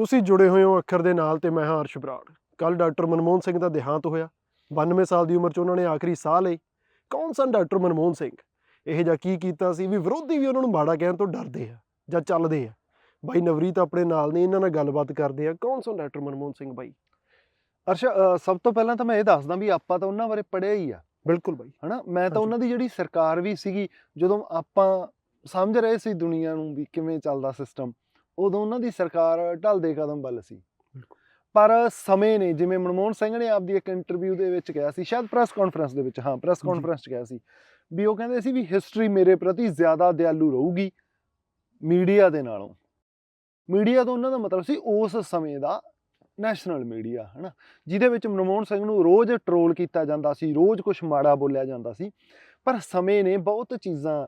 ਤੁਸੀਂ ਜੁੜੇ ਹੋਏ ਹੋ ਅੱਖਰ ਦੇ ਨਾਲ ਤੇ ਮੈਂ ਹਾਂ ਅਰਸ਼ ਬਰਾੜ। ਕੱਲ ਡਾਕਟਰ ਮਨਮੋਹਨ ਸਿੰਘ ਦਾ ਦੇਹਾਂਤ ਹੋਇਆ। 92 ਸਾਲ ਦੀ ਉਮਰ 'ਚ ਉਹਨਾਂ ਨੇ ਆਖਰੀ ਸਾਹ ਲਈ। ਕੌਣ ਸਨ ਡਾਕਟਰ ਮਨਮੋਹਨ ਸਿੰਘ? ਇਹ ਜਿਹਾ ਕੀ ਕੀਤਾ ਸੀ ਵੀ ਵਿਰੋਧੀ ਵੀ ਉਹਨਾਂ ਨੂੰ ਮਾੜਾ ਕਹਿਣ ਤੋਂ ਡਰਦੇ ਆ ਜਾਂ ਚੱਲਦੇ ਆ? ਬਾਈ ਨਵਰੀਤ ਆਪਣੇ ਨਾਲ ਨੇ ਇਹਨਾਂ ਨਾਲ ਗੱਲਬਾਤ ਕਰਦੇ ਆ। ਕੌਣ ਸਨ ਡਾਕਟਰ ਮਨਮੋਹਨ ਸਿੰਘ ਬਾਈ? ਅਰਸ਼ ਸਭ ਤੋਂ ਪਹਿਲਾਂ ਤਾਂ ਮੈਂ ਇਹ ਦੱਸਦਾ ਵੀ ਆਪਾਂ ਤਾਂ ਉਹਨਾਂ ਬਾਰੇ ਪੜ੍ਹਿਆ ਹੀ ਆ। ਬਿਲਕੁਲ ਬਾਈ। ਹਨਾ? ਮੈਂ ਤਾਂ। ਉਹਨਾਂ ਦੀ ਜਿਹੜੀ ਸਰਕਾਰ ਵੀ ਸੀਗੀ ਜਦੋਂ ਆਪਾਂ ਸਮਝ ਰਹੇ ਸੀ ਦੁਨੀਆ ਨੂੰ ਵੀ ਕਿਵੇਂ ਚੱਲਦਾ ਸਿਸਟਮ ਉਦੋਂ ਉਹਨਾਂ ਦੀ ਸਰਕਾਰ ਢਲਦੇ ਕਦਮ ਵੱਲ ਸੀ। ਪਰ ਸਮੇਂ ਨੇ ਜਿਵੇਂ ਮਨਮੋਹਨ ਸਿੰਘ ਨੇ ਆਪਦੀ ਇੱਕ ਇੰਟਰਵਿਊ ਦੇ ਵਿੱਚ ਕਿਹਾ ਸੀ ਸ਼ਾਇਦ ਪ੍ਰੈਸ ਕਾਨਫਰੰਸ ਦੇ ਵਿੱਚ ਹਾਂ ਪ੍ਰੈਸ। ਕਾਨਫਰੰਸ 'ਚ ਕਿਹਾ ਸੀ ਵੀ ਉਹ ਕਹਿੰਦੇ ਸੀ ਵੀ ਹਿਸਟਰੀ ਮੇਰੇ ਪ੍ਰਤੀ ਜ਼ਿਆਦਾ ਦਿਆਲੂ ਰਹੂਗੀ ਮੀਡੀਆ ਦੇ ਨਾਲੋਂ। ਮੀਡੀਆ ਤੋਂ ਉਹਨਾਂ ਦਾ ਮਤਲਬ ਸੀ ਉਸ ਸਮੇਂ ਦਾ ਨੈਸ਼ਨਲ ਮੀਡੀਆ ਹਨਾ? ਜਿਹਦੇ ਵਿੱਚ ਮਨਮੋਹਨ ਸਿੰਘ ਨੂੰ ਰੋਜ਼ ਟਰੋਲ ਕੀਤਾ ਜਾਂਦਾ ਸੀ ਰੋਜ਼ ਕੁਝ ਮਾੜਾ ਬੋਲਿਆ ਜਾਂਦਾ ਸੀ। ਪਰ ਸਮੇਂ ਨੇ ਬਹੁਤ ਚੀਜ਼ਾਂ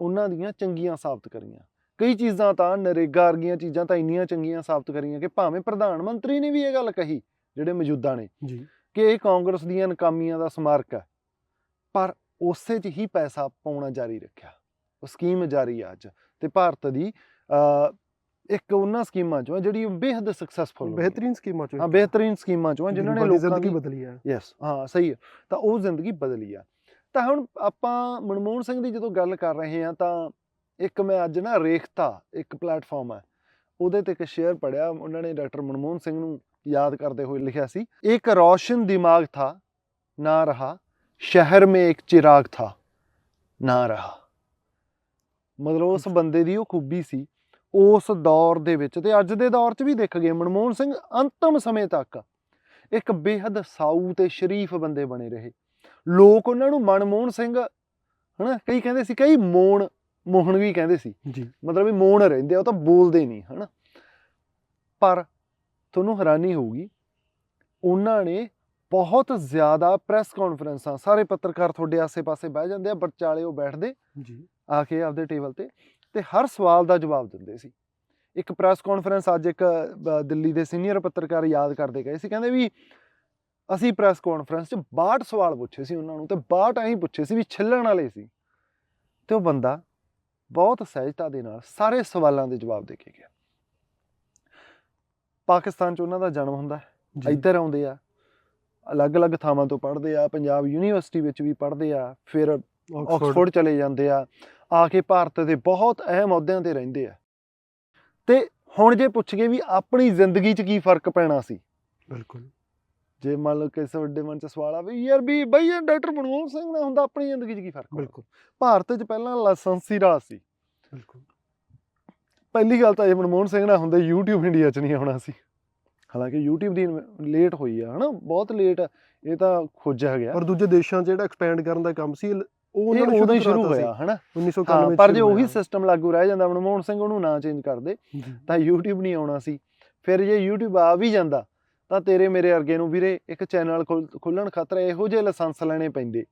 ਉਹਨਾਂ ਦੀਆਂ ਚੰਗੀਆਂ ਸਾਬਤ ਕਰੀਆਂ। ਕਈ ਚੀਜ਼ਾਂ ਤਾਂ ਨਰੇਗਾ ਵਰਗੀਆਂ ਚੀਜ਼ਾਂ ਤਾਂ ਇੰਨੀਆਂ ਚੰਗੀਆਂ ਸਾਬਤ ਕਰੀਆਂ ਕਿ ਭਾਵੇਂ ਪ੍ਰਧਾਨ ਮੰਤਰੀ ਨੇ ਵੀ ਇਹ ਗੱਲ ਕਹੀ ਜਿਹੜੇ ਮੌਜੂਦਾ ਨੇ ਜੀ। ਕਿ ਇਹ ਕਾਂਗਰਸ ਦੀਆਂ ਨਕਾਮੀਆਂ ਦਾ ਸਮਾਰਕ ਹੈ। ਪਰ ਉਸੇ 'ਚ ਹੀ ਪੈਸਾ ਪਾਉਣਾ ਜਾਰੀ ਰੱਖਿਆ। ਉਹ ਸਕੀਮ ਜਾਰੀ ਆ ਅੱਜ ਤੇ ਭਾਰਤ ਦੀ ਇੱਕ ਉਹਨਾਂ ਸਕੀਮਾਂ ਚੋਂ ਜਿਹੜੀ ਬੇਹੱਦ ਸਕਸੈਸਫੁਲ ਬਿਹਤਰੀਨ ਸਕੀਮਾਂ ਚੋਂ ਹਾਂ। ਬਿਹਤਰੀਨ ਸਕੀਮਾਂ ਚੋਂ ਜਿਨ੍ਹਾਂ ਨੇ ਗਰੀਬਾਂ ਦੀ ਲੋਕਾਂ ਜ਼ਿੰਦਗੀ ਬਦਲੀ ਹੈ ਯੈਸ ਹਾਂ ਸਹੀ ਹੈ। ਤਾਂ ਉਹ ਜ਼ਿੰਦਗੀ ਬਦਲੀ ਆ। ਤਾਂ ਹੁਣ ਆਪਾਂ ਮਨਮੋਹਨ ਸਿੰਘ ਦੀ ਜਦੋਂ ਗੱਲ ਕਰ ਰਹੇ ਹਾਂ ਤਾਂ ਇੱਕ ਮੈਂ ਅੱਜ ਨਾ ਰੇਖਤਾ ਇੱਕ ਪਲੇਟਫਾਰਮ ਹੈ ਉਹਦੇ ਤੇ ਇੱਕ ਸ਼ੇਅਰ ਪੜਿਆ ਉਹਨਾਂ ਨੇ ਡਾਕਟਰ ਮਨਮੋਹਨ ਸਿੰਘ ਨੂੰ ਯਾਦ ਕਰਦੇ ਹੋਏ ਲਿਖਿਆ ਸੀ ਇੱਕ ਰੋਸ਼ਨ ਦਿਮਾਗ ਥਾ ਨਾ ਰਹਾ ਸ਼ਹਿਰ ਮੇਂ ਇੱਕ ਚਿਰਾਗ ਥਾ ਨਾ ਰਹਾ। ਮਤਲਬ ਉਸ ਬੰਦੇ ਦੀ ਉਹ ਖੂਬੀ ਸੀ ਉਸ ਦੌਰ ਦੇ ਵਿੱਚ ਤੇ ਅੱਜ ਦੇ ਦੌਰ 'ਚ ਵੀ ਦੇਖ ਗਏ ਮਨਮੋਹਨ ਸਿੰਘ ਅੰਤਮ ਸਮੇਂ ਤੱਕ ਇੱਕ ਬੇਹੱਦ ਸਾਊ ਤੇ ਸ਼ਰੀਫ ਬੰਦੇ ਬਣੇ ਰਹੇ। ਲੋਕ ਉਹਨਾਂ ਨੂੰ ਮਨਮੋਹਨ ਸਿੰਘ ਹਨਾ ਕਈ ਕਹਿੰਦੇ ਸੀ ਕਈ ਮੋਹਨ ਮੋਹਨ ਵੀ ਕਹਿੰਦੇ ਸੀ। ਜੀ। ਮਤਲਬ ਵੀ ਮੋਹਨ ਰਹਿੰਦੇ ਆ ਉਹ ਤਾਂ ਬੋਲਦੇ ਨਹੀਂ ਹਨਾ। ਪਰ ਤੁਹਾਨੂੰ ਹੈਰਾਨੀ ਹੋਊਗੀ ਉਹਨਾਂ ਨੇ ਬਹੁਤ ਜ਼ਿਆਦਾ ਪ੍ਰੈਸ ਕਾਨਫਰੰਸਾਂ ਸਾਰੇ ਪੱਤਰਕਾਰ ਤੁਹਾਡੇ ਆਸੇ-ਪਾਸੇ ਬਹਿ ਜਾਂਦੇ ਆ ਵਿਚਾਲੇ ਉਹ ਬੈਠਦੇ ਜੀ। ਆ ਕੇ ਆਪਦੇ ਟੇਬਲ ਤੇ ਤੇ ਹਰ ਸਵਾਲ ਦਾ ਜਵਾਬ ਦਿੰਦੇ ਸੀ। ਇੱਕ ਪ੍ਰੈਸ ਕਾਨਫਰੰਸ ਅੱਜ ਇੱਕ ਦਿੱਲੀ ਦੇ ਸੀਨੀਅਰ ਪੱਤਰਕਾਰ ਯਾਦ ਕਰਦੇ ਗਏ ਸੀ ਕਹਿੰਦੇ ਵੀ ਅਸੀਂ ਪ੍ਰੈਸ ਕਾਨਫਰੰਸ 'ਚ 62 ਸਵਾਲ ਪੁੱਛੇ ਸੀ ਉਹਨਾਂ ਨੂੰ ਤੇ 62 ਐਂ ਪੁੱਛੇ ਸੀ ਵੀ ਛਿੱਲਣ ਵਾਲੇ ਸੀ। ਤੇ ਉਹ ਬੰਦਾ ਬਹੁਤ ਸਹਿਜਤਾ ਦੇ ਨਾਲ ਸਾਰੇ ਸਵਾਲਾਂ ਦੇ ਜਵਾਬ ਦੇ ਕੇ ਗਿਆ। ਪਾਕਿਸਤਾਨ 'ਚ ਉਹਨਾਂ ਦਾ ਜਨਮ ਹੁੰਦਾ ਹੈ ਇੱਧਰ ਆਉਂਦੇ ਆ ਅਲੱਗ-ਅਲੱਗ ਥਾਵਾਂ ਤੋਂ ਪੜ੍ਹਦੇ ਆ ਪੰਜਾਬ ਯੂਨੀਵਰਸਿਟੀ ਵਿੱਚ ਵੀ ਪੜ੍ਹਦੇ ਆ ਫਿਰ ਆਕਸਫੋਰਡ ਚਲੇ ਜਾਂਦੇ ਆ ਆ ਕੇ ਭਾਰਤ ਦੇ ਬਹੁਤ ਅਹਿਮ ਅਹੁਦਿਆਂ ਤੇ ਰਹਿੰਦੇ ਆ। ਤੇ ਹੁਣ ਜੇ ਪੁੱਛ ਗਏ ਵੀ ਆਪਣੀ ਜ਼ਿੰਦਗੀ 'ਚ ਕੀ ਫ਼ਰਕ ਪੈਣਾ ਸੀ? ਬਿਲਕੁਲ। ਜੇ ਮੰਨ ਲਓ ਕਿਸੇ ਵੱਡੇ ਮਨ 'ਚ ਸਵਾਲ ਆ ਵੀ ਯਾਰ ਵੀ ਬਈ ਇਹ ਡਾਕਟਰ ਮਨਮੋਹਨ ਸਿੰਘ ਦਾ ਹੁੰਦਾ ਆਪਣੀ ਜ਼ਿੰਦਗੀ 'ਚ ਕੀ ਫ਼ਰਕ? ਬਿਲਕੁਲ। ਭਾਰਤ 'ਚ ਪਹਿਲਾਂ ਲਾਇਸੈਂਸੀ ਰਾਜ ਸੀ। ਬਿਲਕੁਲ। ਪਹਿਲੀ ਗੱਲ ਤਾਂ ਇਹ ਮਨਮੋਹਨ ਸਿੰਘ ਨਾਲ ਹੁੰਦੇ YouTube ਇੰਡੀਆ 'ਚ ਨਹੀਂ ਆਉਣਾ ਸੀ। ਹਾਲਾਂਕਿ YouTube ਦੀ ਲੇਟ ਹੋਈ ਆ ਹਨਾ? ਬਹੁਤ ਲੇਟ ਇਹ ਤਾਂ ਖੋਜਿਆ ਗਿਆ। ਪਰ ਦੂਜੇ ਦੇਸ਼ਾਂ 'ਚ ਜਿਹੜਾ ਐਕਸਪੈਂਡ ਕਰਨ ਦਾ ਕੰਮ ਸੀ ਉਹ ਉਹਨਾਂ ਨੇ ਉਦੋਂ ਹੀ ਸ਼ੁਰੂ। ਹੋਇਆ ਹਨਾ? 1991 ਹਾਂ ਚ ਪਰ ਜੇ ਉਹੀ। ਸਿਸਟਮ ਲਾਗੂ ਰਹਿ ਜਾਂਦਾ ਮਨਮੋਹਨ ਸਿੰਘ ਉਹਨੂੰ ਨਾ ਚੇਂਜ ਕਰਦੇ ਤਾਂ YouTube ਨਹੀਂ ਆਉਣਾ ਸੀ। ਫਿਰ ਜੇ YouTube ਆ ਵੀ ਜਾਂਦਾ ਤਾਂ ਤੇਰੇ ਮੇਰੇ ਵਰਗੇ ਨੂੰ ਵੀਰੇ ਇੱਕ ਚੈਨਲ ਖੋਲਣ ਖਾਤਰ ਇਹੋ ਜਿਹੇ ਲਾਇਸੈਂਸ ਲੈਣੇ ਪੈਂਦੇ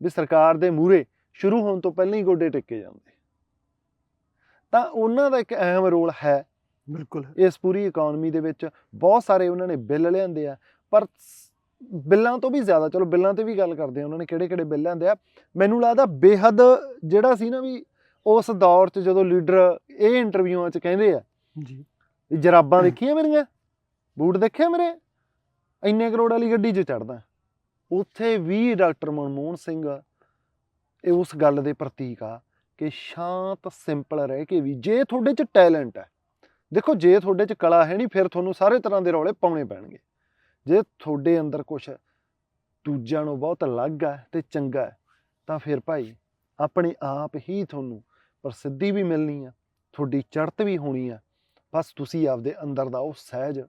ਵੀ ਸਰਕਾਰ ਦੇ ਮੂਹਰੇ ਸ਼ੁਰੂ ਹੋਣ ਤੋਂ ਪਹਿਲਾਂ ਹੀ ਗੋਡੇ ਟਿੱਕੇ ਜਾਂਦੇ। ਤਾਂ ਉਹਨਾਂ ਦਾ ਇੱਕ ਅਹਿਮ ਰੋਲ ਹੈ ਬਿਲਕੁਲ ਇਸ ਪੂਰੀ ਇਕਨੋਮੀ ਦੇ ਵਿੱਚ ਬਹੁਤ ਸਾਰੇ ਉਹਨਾਂ ਨੇ ਬਿੱਲ ਲਿਆਂਦੇ ਆ ਪਰ ਬਿੱਲਾਂ ਤੋਂ ਵੀ ਜ਼ਿਆਦਾ ਚਲੋ ਬਿੱਲਾਂ ਤੇ ਵੀ ਗੱਲ ਕਰਦੇ ਆ ਉਹਨਾਂ ਨੇ ਕਿਹੜੇ ਕਿਹੜੇ ਬਿੱਲ ਲਿਆਂਦੇ ਆ। ਮੈਨੂੰ ਲੱਗਦਾ ਬੇਹੱਦ ਜਿਹੜਾ ਸੀ ਨਾ ਵੀ ਉਸ ਦੌਰ 'ਚ ਜਦੋਂ ਲੀਡਰ ਇਹ ਇੰਟਰਵਿਊਆਂ 'ਚ ਕਹਿੰਦੇ ਆ ਜੀ। ਜਰਾਬਾਂ ਦੇਖੀਆਂ ਮੇਰੀਆਂ? ਬੂਟ ਦੇਖਿਆ ਮੇਰੇ? ਇੰਨੇ ਕਰੋੜ ਵਾਲੀ ਗੱਡੀ 'ਚ ਚੜਦਾ ਉੱਥੇ ਵੀ ਡਾਕਟਰ ਮਨਮੋਹਨ ਸਿੰਘ ਇਹ ਉਸ ਗੱਲ ਦੇ ਪ੍ਰਤੀਕ ਆ ਕਿ ਸ਼ਾਂਤ, ਸਿੰਪਲ ਰਹਿ ਕੇ ਵੀ ਜੇ ਤੁਹਾਡੇ 'ਚ ਟੈਲੈਂਟ ਹੈ, ਦੇਖੋ ਜੇ ਤੁਹਾਡੇ 'ਚ ਕਲਾ ਹੈ ਨਹੀਂ, ਫਿਰ ਤੁਹਾਨੂੰ ਸਾਰੇ ਤਰ੍ਹਾਂ ਦੇ ਰੌਲੇ ਪਾਉਣੇ ਪੈਣਗੇ। ਜੇ ਤੁਹਾਡੇ ਅੰਦਰ ਕੁਝ ਦੂਜਿਆਂ ਨੂੰ ਬਹੁਤ ਅਲੱਗ ਹੈ ਤੇ ਚੰਗਾ ਤਾਂ ਫਿਰ ਭਾਈ ਆਪਣੇ ਆਪ ਹੀ ਤੁਹਾਨੂੰ ਪ੍ਰਸਿੱਧੀ ਵੀ ਮਿਲਣੀ ਆ, ਤੁਹਾਡੀ ਚੜ੍ਹਤ ਵੀ ਹੋਣੀ ਆ। ਬਸ ਤੁਸੀਂ ਆਪਦੇ ਅੰਦਰ ਦਾ ਉਹ ਸਹਿਜ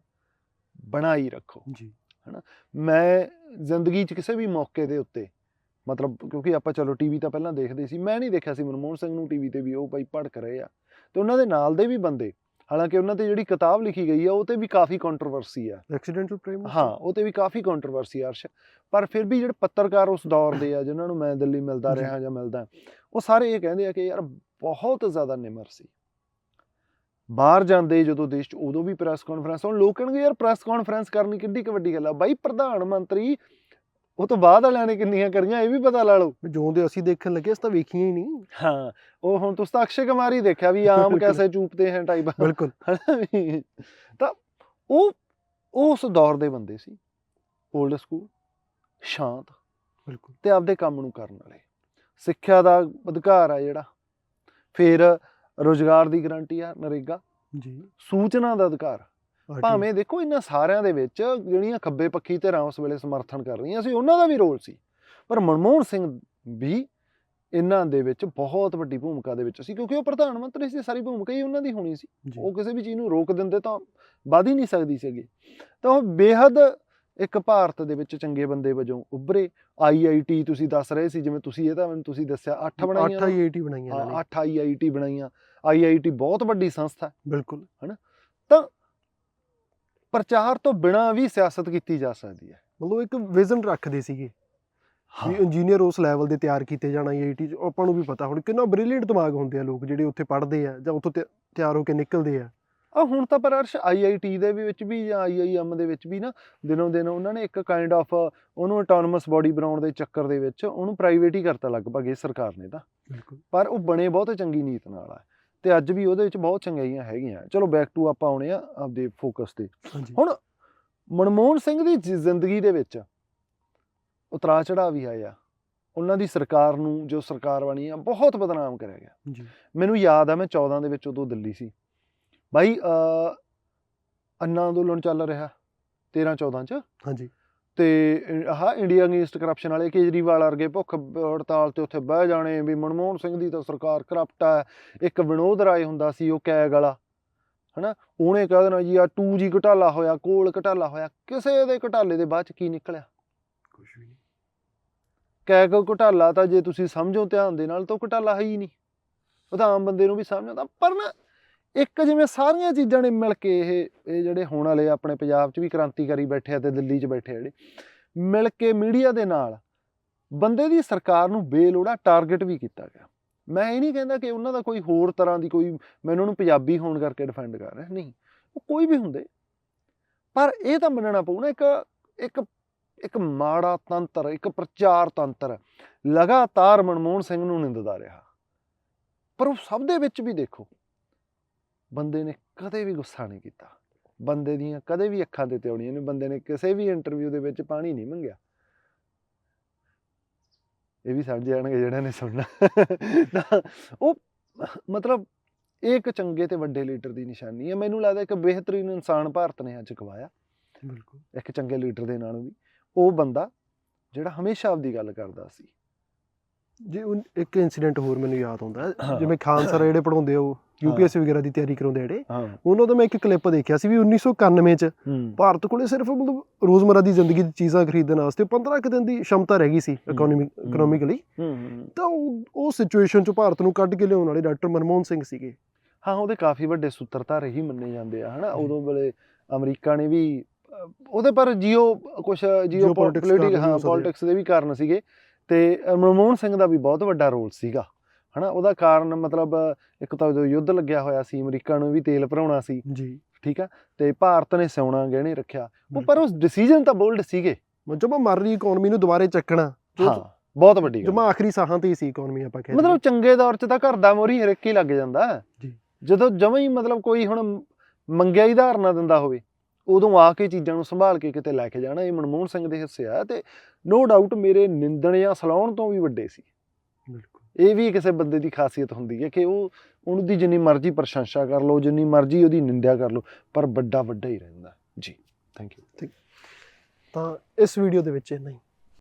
ਬਣਾਈ ਰੱਖੋ। ਜੀ। ਮੈਂ ਜ਼ਿੰਦਗੀ 'ਚ ਕਿਸੇ ਵੀ ਮੌਕੇ ਦੇ ਉੱਤੇ ਮਤਲਬ ਕਿਉਂਕਿ ਆਪਾਂ ਚਲੋ ਟੀਵੀ ਤਾਂ ਪਹਿਲਾਂ ਦੇਖਦੇ ਸੀ ਮੈਂ ਨਹੀਂ ਦੇਖਿਆ ਸੀ ਮਨਮੋਹਨ ਸਿੰਘ ਨੂੰ ਟੀਵੀ ਤੇ ਵੀ ਉਹ ਬਾਈ ਭੜਕ ਰਹੇ ਆ। ਤੇ ਉਹਨਾਂ ਦੇ ਨਾਲ ਦੇ ਵੀ ਬੰਦੇ ਹਾਲਾਂਕਿ ਉਹਨਾਂ ਤੇ ਜਿਹੜੀ ਕਿਤਾਬ ਲਿਖੀ ਗਈ ਆ ਉਹ ਤੇ ਵੀ ਕਾਫੀ ਕੰਟਰੋਵਰਸੀ ਆ। ਐਕਸੀਡੈਂਟਲ ਪ੍ਰੇਮ ਹਾਂ ਉਹ ਤੇ ਵੀ ਕਾਫੀ ਕੰਟਰੋਵਰਸੀ ਆ ਅਰਸ਼। ਪਰ ਫਿਰ ਵੀ ਜਿਹੜੇ ਪੱਤਰਕਾਰ ਉਸ ਦੌਰ ਦੇ ਆ ਜਿਨ੍ਹਾਂ ਨੂੰ ਮੈਂ ਦਿੱਲੀ ਮਿਲਦਾ। ਰਿਹਾ ਜਾਂ ਮਿਲਦਾ ਉਹ ਸਾਰੇ ਇਹ ਕਹਿੰਦੇ ਆ ਕਿ ਯਾਰ ਬਹੁਤ ਜ਼ਿਆਦਾ ਨਿਮਰ ਸੀ। ਬਾਹਰ ਜਾਂਦੇ ਜਦੋਂ ਦੇਸ਼ 'ਚ ਉਦੋਂ ਵੀ ਪ੍ਰੈਸ ਕਾਨਫਰੰਸ ਹੁਣ ਲੋਕ ਕਹਿਣਗੇ ਯਾਰ ਪ੍ਰੈਸ ਕਾਨਫਰੰਸ ਕਰਨੀ ਕਿੱਡੀ ਕੁ ਵੱਡੀ ਗੱਲ ਆ। ਬਾਈ ਪ੍ਰਧਾਨ ਮੰਤਰੀ ਉਹ ਤੋਂ ਬਾਅਦ ਵਾਲਿਆਂ ਨੇ ਕਿੰਨੀਆਂ ਕਰੀਆਂ ਇਹ ਵੀ ਪਤਾ ਲਾ ਲਓ। ਜਿਉਂ ਦੇ ਅਸੀਂ ਦੇਖਣ ਲੱਗੇ ਅਸੀਂ ਤਾਂ ਵੇਖੀਆਂ ਹੀ ਨਹੀਂ। ਹਾਂ ਉਹ ਹੁਣ ਤੁਸੀਂ ਤਾਂ ਅਕਸ਼ੇ ਕੁਮਾਰ ਹੀ ਦੇਖਿਆ ਵੀ ਆਮ। ਕੈਸੇ ਚੂਪਦੇ ਹੈ ਟਾਈਪ ਬਿਲਕੁਲ। ਹਨਾ ਤਾਂ ਉਸ ਦੌਰ ਦੇ ਬੰਦੇ ਸੀ। 올ਡ ਸਕੂਲ ਸ਼ਾਂਤ ਬਿਲਕੁਲ। ਤੇ ਆਪਦੇ ਕੰਮ ਨੂੰ ਕਰਨ ਵਾਲੇ। ਸਿੱਖਿਆ ਦਾ ਅਧਿਕਾਰ ਆ ਜਿਹੜਾ। ਫਿਰ ਰੋਜ਼ਗਾਰ ਦੀ ਗਾਰੰਟੀ ਆ ਨਰੇਗਾ। ਜੀ। ਸੂਚਨਾ ਦਾ ਅਧਿਕਾਰ। ਭਾਵੇਂ ਦੇਖੋ ਇਹਨਾਂ ਸਾਰਿਆਂ ਦੇ ਵਿੱਚ ਜਿਹੜੀਆਂ ਖੱਬੇ ਪੱਖੀ ਧਿਰਾਂ ਉਸ ਵੇਲੇ ਸਮਰਥਨ ਕਰ ਰਹੀਆਂ ਸੀ ਉਹਨਾਂ ਦਾ ਵੀ ਰੋਲ ਸੀ। ਪਰ ਮਨਮੋਹਨ ਸਿੰਘ ਵੀ ਇਹਨਾਂ ਦੇ ਵਿੱਚ ਬਹੁਤ ਵੱਡੀ ਭੂਮਿਕਾ ਦੇ ਵਿੱਚ ਸੀ ਕਿਉਂਕਿ ਉਹ ਪ੍ਰਧਾਨ ਮੰਤਰੀ ਸੀ ਸਾਰੀ ਭੂਮਿਕਾ ਹੀ ਉਹਨਾਂ ਦੀ ਹੋਣੀ ਸੀ। ਉਹ ਕਿਸੇ ਵੀ ਚੀਜ਼ ਨੂੰ ਰੋਕ ਦਿੰਦੇ ਤਾਂ ਵੱਧ ਹੀ ਨਹੀਂ ਸਕਦੀ ਸੀਗੀ। ਤਾਂ ਉਹ ਬੇਹੱਦ ਇੱਕ ਭਾਰਤ ਦੇ ਵਿੱਚ ਚੰਗੇ ਬੰਦੇ ਵਜੋਂ ਉੱਭਰੇ। ਆਈਆਈਟੀ ਤੁਸੀਂ ਦੱਸ ਰਹੇ ਸੀ ਜਿਵੇਂ ਤੁਸੀਂ ਇਹ ਤਾਂ ਮੈਨੂੰ ਤੁਸੀਂ ਦੱਸਿਆ 8 ਬਣਾਈਆਂ 8 ਆਈਆਈਟੀ ਬਣਾਈਆਂ ਇਹਨਾਂ ਨੇ। 8 ਆਈਆਈਟੀ ਬਣਾਈਆਂ। ਆਈਆਈਟੀ ਬਹੁਤ ਵੱਡੀ ਸੰਸਥਾ ਹੈ। ਬਿਲਕੁਲ। ਪ੍ਰਚਾਰ ਤੋਂ ਬਿਨਾਂ ਵੀ ਸਿਆਸਤ ਕੀਤੀ ਜਾ ਸਕਦੀ ਹੈ। ਮਤਲਬ ਇੱਕ ਵਿਜ਼ਨ ਰੱਖਦੇ ਸੀਗੇ ਵੀ ਇੰਜੀਨੀਅਰ ਉਸ ਲੈਵਲ ਦੇ ਤਿਆਰ ਕੀਤੇ ਜਾਣਾ ਆਈਆਈਟੀ ਚ। ਆਪਾਂ ਨੂੰ ਵੀ ਪਤਾ ਹੁਣ ਕਿੰਨਾ ਬ੍ਰਿਲੀਅੰਟ ਦਿਮਾਗ ਹੁੰਦੇ ਆ ਲੋਕ ਜਿਹੜੇ ਉੱਥੇ ਪੜ੍ਹਦੇ ਆ ਜਾਂ ਉੱਥੋਂ ਤਿ- ਤਿਆਰ ਹੋ ਕੇ ਨਿਕਲਦੇ ਆ। ਆ ਹੁਣ ਤਾਂ ਪਰ ਅਰਸ਼ ਆਈਆਈਟੀ ਦੇ ਵੀ ਵਿੱਚ ਵੀ ਜਾਂ ਆਈਆਈਐਮ ਦੇ ਵਿੱਚ ਵੀ ਨਾ ਦਿਨੋਂ ਦਿਨ ਉਹਨਾਂ ਨੇ ਇੱਕ ਕਾਈਂਡ ਆਫ ਉਹਨੂੰ ਆਟੋਨਮਸ ਬਾਡੀ ਬਣਾਉਣ ਦੇ ਚੱਕਰ ਦੇ ਵਿੱਚ ਉਹਨੂੰ ਪ੍ਰਾਈਵੇਟ ਹੀ ਕਰਤਾ ਲਗਭਗ ਇਹ ਸਰਕਾਰ ਨੇ ਤਾਂ। ਬਿਲਕੁਲ। ਪਰ ਉਹ ਬਣੇ ਬਹੁਤ ਚੰਗੀ ਨੀਤ ਨਾਲ ਆ ਤੇ ਅੱਜ ਵੀ ਉਹਦੇ ਵਿੱਚ ਬਹੁਤ ਚੰਗਿਆਈਆਂ ਹੈਗੀਆਂ। ਚਲੋ ਬੈਕ ਟੂ ਆਪਾਂ ਆਉਣੇ ਆ ਆਪਦੇ ਫੋਕਸ ਤੇ। ਹੁਣ ਮਨਮੋਹਨ ਸਿੰਘ ਦੀ ਜ਼ਿੰਦਗੀ ਦੇ ਵਿੱਚ ਉਤਰਾ ਚੜਾ ਵੀ ਆਇਆ। ਉਹਨਾਂ ਦੀ ਸਰਕਾਰ ਨੂੰ ਜੋ ਸਰਕਾਰ ਬਣੀ ਆ ਬਹੁਤ ਬਦਨਾਮ ਕਰਿਆ ਗਿਆ। ਜੀ। ਮੈਨੂੰ ਯਾਦ ਆ ਮੈਂ 14 ਦੇ ਵਿੱਚ ਉਦੋਂ ਦਿੱਲੀ ਸੀ। ਬਾਈ ਅ ਅੰਨਾ ਅੰਦੋਲਨ ਚੱਲ ਰਿਹਾ 13 14 ਚ। ਹਾਂਜੀ। ਤੇ ਆਹ ਇੰਡੀਆ ਅਗੇਂਸਟ ਕਰਪਸ਼ਨ ਵਾਲੇ ਕੇਜਰੀਵਾਲ ਵਰਗੇ ਭੁੱਖ ਹੜਤਾਲ ਤੇ ਉੱਥੇ ਬਹਿ ਜਾਣੇ ਵੀ ਮਨਮੋਹਨ ਸਿੰਘ ਦੀ ਤਾਂ ਸਰਕਾਰ ਕਰਪਟ ਆ। ਇੱਕ ਵਿਨੋਦ ਰਾਏ ਹੁੰਦਾ ਸੀ ਉਹ ਕੈਗ ਵਾਲਾ। ਹਨਾ? ਉਹਨੇ ਕਹਿ ਦੇਣਾ ਜੀ ਆ 2G ਘਟਾਲਾ ਹੋਇਆ ਕੋਲ ਘਟਾਲਾ ਹੋਇਆ ਕਿਸੇ ਦੇ ਘਟਾਲੇ ਦੇ ਬਾਅਦ ਚ ਕੀ ਨਿਕਲਿਆ? ਕੁਝ ਵੀ ਨਹੀਂ। ਕੈਗ ਘਟਾਲਾ ਤਾਂ ਜੇ ਤੁਸੀਂ ਸਮਝੋ ਧਿਆਨ ਦੇ ਨਾਲ ਤਾਂ ਘਟਾਲਾ ਹੈ ਹੀ ਨਹੀਂ। ਉਹ ਤਾਂ ਆਮ ਬੰਦੇ ਨੂੰ ਵੀ ਸਮਝ ਆਉਂਦਾ ਪਰ ਨਾ ਇੱਕ ਜਿਵੇਂ ਸਾਰੀਆਂ ਚੀਜ਼ਾਂ ਨੇ ਮਿਲ ਕੇ ਇਹ ਇਹ ਜਿਹੜੇ ਹੋਣ ਵਾਲੇ ਆਪਣੇ ਪੰਜਾਬ 'ਚ ਵੀ ਕ੍ਰਾਂਤੀਕਾਰੀ ਬੈਠੇ ਆ ਤੇ ਦਿੱਲੀ 'ਚ ਬੈਠੇ ਆ ਜਿਹੜੇ, ਮਿਲ ਕੇ ਮੀਡੀਆ ਦੇ ਨਾਲ ਬੰਦੇ ਦੀ ਸਰਕਾਰ ਨੂੰ ਬੇਲੋੜਾ ਟਾਰਗੇਟ ਵੀ ਕੀਤਾ ਗਿਆ। ਮੈਂ ਇਹ ਨਹੀਂ ਕਹਿੰਦਾ ਕਿ ਉਹਨਾਂ ਦਾ ਕੋਈ ਹੋਰ ਤਰ੍ਹਾਂ ਦੀ ਕੋਈ, ਮੈਂ ਉਹਨਾਂ ਨੂੰ ਪੰਜਾਬੀ ਹੋਣ ਕਰਕੇ ਡਿਫੈਂਡ ਕਰ ਰਿਹਾ, ਨਹੀਂ। ਉਹ ਕੋਈ ਵੀ ਹੁੰਦੇ। ਪਰ ਇਹ ਤਾਂ ਮੰਨਣਾ ਪਊ ਨਾ, ਇੱਕ ਇੱਕ ਇੱਕ ਮਾੜਾ ਤੰਤਰ, ਇੱਕ ਪ੍ਰਚਾਰ ਤੰਤਰ ਲਗਾਤਾਰ ਮਨਮੋਹਨ ਸਿੰਘ ਨੂੰ ਨਿੰਦਦਾ ਰਿਹਾ। ਪਰ ਉਹ ਸਭ ਦੇ ਵਿੱਚ ਵੀ ਦੇਖੋ ਬੰਦੇ ਨੇ ਕਦੇ ਵੀ ਗੁੱਸਾ ਨਹੀਂ ਕੀਤਾ। ਬੰਦੇ ਦੀਆਂ ਕਦੇ ਵੀ ਅੱਖਾਂ ਤੇ ਤਿਉੜੀਆਂ ਨੇ ਬੰਦੇ ਨੇ ਕਿਸੇ ਵੀ ਇੰਟਰਵਿਊ ਦੇ ਵਿੱਚ ਪਾਣੀ ਨਹੀਂ ਮੰਗਿਆ। ਇਹ ਵੀ ਸਮਝ ਜਾਣਗੇ ਜਿਹੜਾ ਨੇ ਸੁਣਨਾ। ਤਾਂ ਉਹ ਮਤਲਬ ਇਹ ਇੱਕ ਚੰਗੇ ਤੇ ਵੱਡੇ ਲੀਡਰ ਦੀ ਨਿਸ਼ਾਨੀ ਹੈ। ਮੈਨੂੰ ਲੱਗਦਾ ਇੱਕ ਬਿਹਤਰੀਨ ਇਨਸਾਨ ਭਾਰਤ ਨੇ ਅੱਜ ਕਵਾਇਆ। ਬਿਲਕੁਲ। ਇੱਕ ਚੰਗੇ ਲੀਡਰ ਦੇ ਨਾਲੋਂ ਵੀ। ਉਹ ਬੰਦਾ ਜਿਹੜਾ ਹਮੇਸ਼ਾ ਆਪਦੀ ਗੱਲ ਕਰਦਾ ਸੀ। ਜੀ ਉਨ- ਇੱਕ ਇਨਸੀਡੈਂਟ ਹੋਰ ਮੈਨੂੰ ਯਾਦ ਆਉਂਦਾ ਹੈ। ਹਾਂ। ਜਿਵੇਂ ਖਾਨ ਸਰ ਜਿਹੜੇ ਪੜਾਉਂਦੇ ਆ ਉਹ ਯੂਪੀਐਸਸੀ ਵਗੈਰਾ ਦੀ ਤਿਆਰੀ ਕਰਾਉਂਦੇ ਆ ਜਿਹੜੇ ਹਾਂ। ਉਹਨਾਂ ਦਾ ਮੈਂ ਇੱਕ ਕਲਿੱਪ ਦੇਖਿਆ ਸੀ ਵੀ 1991 ਚ ਹੂੰ। ਭਾਰਤ ਕੋਲੇ ਸਿਰਫ ਮਤਲਬ ਰੋਜ਼ਮਰਾ ਦੀ ਜ਼ਿੰਦਗੀ ਦੀ ਚੀਜ਼ਾਂ ਖਰੀਦਣ ਵਾਸਤੇ 15 ਕੁ ਦਿਨ ਦੀ ਸ਼ਮਤਾ ਰਹਿ ਗਈ ਸੀ ਇਕਨੋਮੀ ਇਕਨੋਮਿਕਲੀ ਹੂੰ, ਹੂੰ ਤਾਂ ਉਹ ਉਹ ਸਿਚੁਏਸ਼ਨ ਚ ਭਾਰਤ ਨੂੰ ਕੱਢ ਕੇ ਲਿਆਉਣ ਵਾਲੇ ਡਾਕਟਰ ਮਨਮੋਹਨ ਸਿੰਘ ਸੀਗੇ। ਹਾਂ ਉਹਦੇ ਕਾਫੀ ਵੱਡੇ ਸੂਤਰਧਾਰ ਹੀ ਮੰਨੇ ਜਾਂਦੇ ਆ ਹਨਾ। ਉਦੋਂ ਵੇਲੇ ਅਮਰੀਕਾ ਨੇ ਵੀ ਅਹ, ਉਹਦੇ ਪਰ ਜੀਓ ਕੁਝ ਜੀਓ Geopolitics ਪੋਲਿਟਿਕ ਕਾਰਨ ਵੀ ਹਾਂ ਹੋ ਸਕਦੇ ਆ। ਪੋਲਿਟਿਕਸ ਦੇ ਵੀ ਕਾਰਨ ਸੀਗੇ। ਤੇ ਮਨਮੋਹਨ ਸਿੰਘ ਦਾ ਵੀ ਬਹੁਤ ਵੱਡਾ ਰੋਲ ਸੀਗਾ ਹਨਾ? ਉਹਦਾ ਕਾਰਨ ਮਤਲਬ ਇੱਕ ਤਾਂ ਜਦੋਂ ਯੁੱਧ ਲੱਗਿਆ ਹੋਇਆ ਸੀ ਅਮਰੀਕਾ ਨੂੰ ਵੀ ਤੇਲ ਭਰਾਉਣਾ ਸੀ ਜੀ। ਠੀਕ ਆ? ਤੇ ਭਾਰਤ ਨੇ ਸਿਉਣਾ ਗਹਿਣੇ ਰੱਖਿਆ। ਉਹ ਪਰ ਉਸ ਡਿਸੀਜਨ ਤਾਂ ਬੋਲਡ ਸੀਗੇ। ਜਮਾ ਮਰ ਰਹੀ ਇਕਨੋਮੀ ਨੂੰ ਦੁਬਾਰੇ ਚੱਕਣਾ ਹਾਂ ਬਹੁਤ ਵੱਡੀ ਗੱਲ। ਜਮਾ ਆਖਰੀ ਸਾਹਾਂ ਤੇ ਹੀ ਸੀ ਇਕਨੋਮੀ ਆਪਾਂ ਕਹਿੰਦੇ ਮਤਲਬ ਚੰਗੇ ਦੌਰ 'ਚ ਤਾਂ ਘਰ ਦਾ ਮੋਰੀ ਹਰੇਕ ਹੀ ਲੱਗ ਜਾਂਦਾ। ਜੀ। ਜਦੋਂ ਜਮਾਂ ਹੀ ਮਤਲਬ ਕੋਈ ਹੁਣ ਮੰਗਿਆ ਹੀ ਧਾਰ ਨਾ ਦਿੰਦਾ ਹੋਵੇ ਉਦੋਂ ਆ ਕੇ ਚੀਜ਼ਾਂ ਨੂੰ ਸੰਭਾਲ ਕੇ ਕਿਤੇ ਲੈ ਕੇ ਜਾਣਾ ਇਹ ਮਨਮੋਹਨ ਸਿੰਘ ਦੇ ਹਿੱਸੇ ਆ ਤੇ ਨੋ ਡਾਊਟ ਮੇਰੇ ਨਿੰਦਣ ਜਾਂ ਸਲਾਉਣ ਤੋਂ ਵੀ ਵੱਡੇ ਸੀ। ਬਿਲਕੁਲ। ਇਹ ਵੀ ਕਿਸੇ ਬੰਦੇ ਦੀ ਖਾਸੀਅਤ ਹੁੰਦੀ ਹੈ ਕਿ ਉਹ ਉਹਨੂੰ ਦੀ ਜਿੰਨੀ ਮਰਜ਼ੀ ਪ੍ਰਸ਼ੰਸਾ ਕਰ ਲਓ ਜਿੰਨੀ ਮਰਜ਼ੀ ਉਹਦੀ ਨਿੰਦਿਆ ਕਰ ਲਓ ਪਰ ਵੱਡਾ ਵੱਡਾ ਹੀ ਰਹਿੰਦਾ। ਜੀ ਥੈਂਕ ਯੂ ਤਾਂ ਇਸ ਵੀਡੀਓ ਦੇ ਵਿੱਚ ਇੰਨਾ ਹੀ।